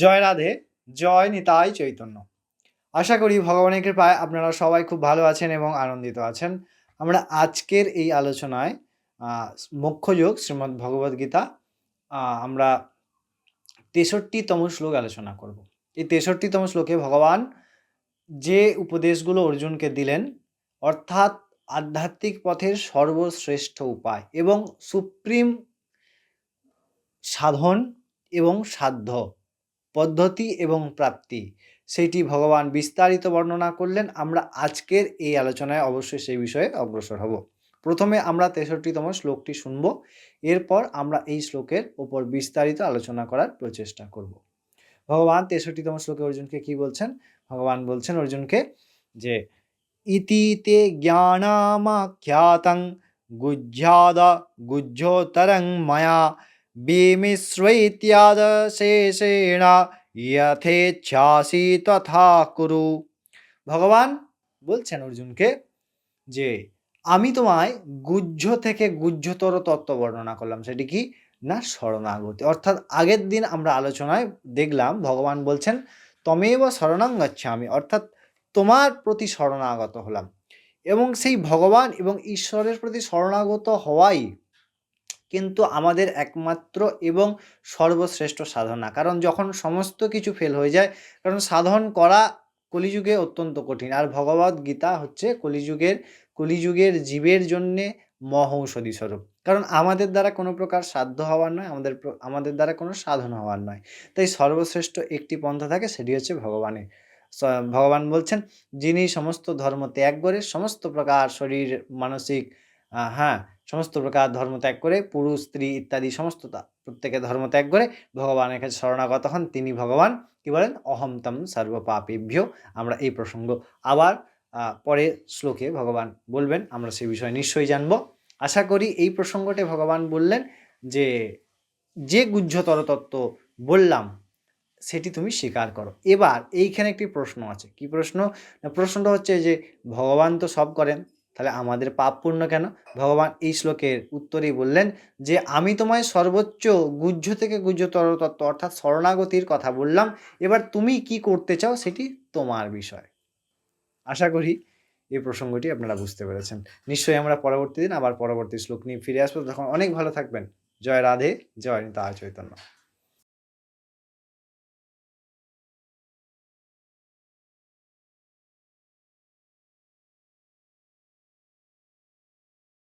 জয় রাধে, জয় নিতাই চৈতন্য। আশা করি ভগবানের কৃপায় আপনারা সবাই খুব ভালো আছেন এবং আনন্দিত আছেন। আমরা আজকের এই আলোচনায় মুখ্যযোগ শ্রীমদ্ ভগবদ গীতা আমরা তেষট্টিতম শ্লোক আলোচনা করব। এই তেষট্টিতম শ্লোকে ভগবান যে উপদেশগুলো অর্জুনকে দিলেন, অর্থাৎ আধ্যাত্মিক পথের সর্বশ্রেষ্ঠ উপায় এবং সুপ্রিম সাধন এবং সাধ্য পদ্ধতি এবং প্রাপ্তি। সেটি ভগবান বিস্তারিত বর্ণনা করলেন। আমরা আজকের এই আলোচনায় অবশ্যই সেই বিষয়ে অগ্রসর হব। প্রথমে আমরা তেষট্টিতম শ্লোকটি শুনব। এরপর আমরা এই শ্লোকের ওপর বিস্তারিত আলোচনা করার প্রচেষ্টা করব। ভগবান তেষট্টিতম শ্লোকে অর্জুনকে কি বলছেন? ভগবান বলছেন অর্জুনকে যে ইতিতে জ্ঞানামাখ্যাতং গুহ্যাদ গুহ্যোতরং মায়া বিমিশ্রৈত্যাদ শেষেণ যথেচ্ছাসি তথা কুরু ভগবান বলছেন অর্জুনকে যে, আমি তোমায় গুহ্য থেকে গুহ্যতর তত্ত্ব বর্ণনা করলাম। সেটি কি? না, শরণাগতি। অর্থাৎ আগের দিন আমরা আলোচনায় দেখলাম, ভগবান বলছেন, তমেব শরণাং আমি অর্থাৎ তোমার প্রতি শরণাগত হলাম। এবং সেই ভগবান এবং ঈশ্বরের প্রতি শরণাগত হওয়াই কিন্তু আমাদের একমাত্র এবং সর্বশ্রেষ্ঠ সাধনা। কারণ যখন সমস্ত কিছু ফেল হয়ে যায়, কারণ সাধন করা কলিযুগে অত্যন্ত কঠিন। আর ভগবদ গীতা হচ্ছে কলিযুগের কলিযুগের জীবের জন্যে মহৌষধি স্বরূপ। কারণ আমাদের দ্বারা কোনো প্রকার সাধ্য হওয়ার নয়, আমাদের আমাদের দ্বারা কোনো সাধন হওয়ার নয়। তাই সর্বশ্রেষ্ঠ একটি পন্থা থাকে, সেটি হচ্ছে ভগবানের। ভগবান বলছেন, যিনি সমস্ত ধর্ম ত্যাগ করে সমস্ত প্রকার শরীর, মানসিক হ্যাঁ সমস্ত প্রকার ধর্ম ত্যাগ করে পুরুষ, স্ত্রী ইত্যাদি সমস্ত প্রত্যেকে ধর্ম ত্যাগ করে ভগবানের কাছে শরণাগত হন। তিনি ভগবান, কি বলেন? অহম তম সর্বপাপেভ্য। আমরা এই প্রসঙ্গ আবার পরে শ্লোকে ভগবান বলবেন। আমরা সেই বিষয়ে নিশ্চয়ই জানব। আশা করি এই প্রসঙ্গটে ভগবান বললেন যে যে গুহ্যতর তত্ত্ব বললাম, সেটি তুমি স্বীকার করো। এবার এইখানে একটি প্রশ্ন আছে। কি প্রশ্ন? প্রশ্নটা হচ্ছে যে, ভগবান তো সব করেন তাহলে আমাদের পাপ পূর্ণ কেন? ভগবান এই শ্লোকের উত্তরেই বললেন যে, আমি তোমায় সর্বোচ্চ গুহ্য থেকে গুহ্যতর তত্ত্ব অর্থাৎ শরণাগতির কথা বললাম। এবার তুমি কি করতে চাও সেটি তোমার বিষয়। আশা করি এই প্রসঙ্গটি আপনারা বুঝতে পেরেছেন। নিশ্চয়ই আমরা পরবর্তী দিন আবার পরবর্তী শ্লোক নিয়ে ফিরে আসব। তখন অনেক ভালো থাকবেন। জয় রাধে, জয় নিতা চৈতন্য।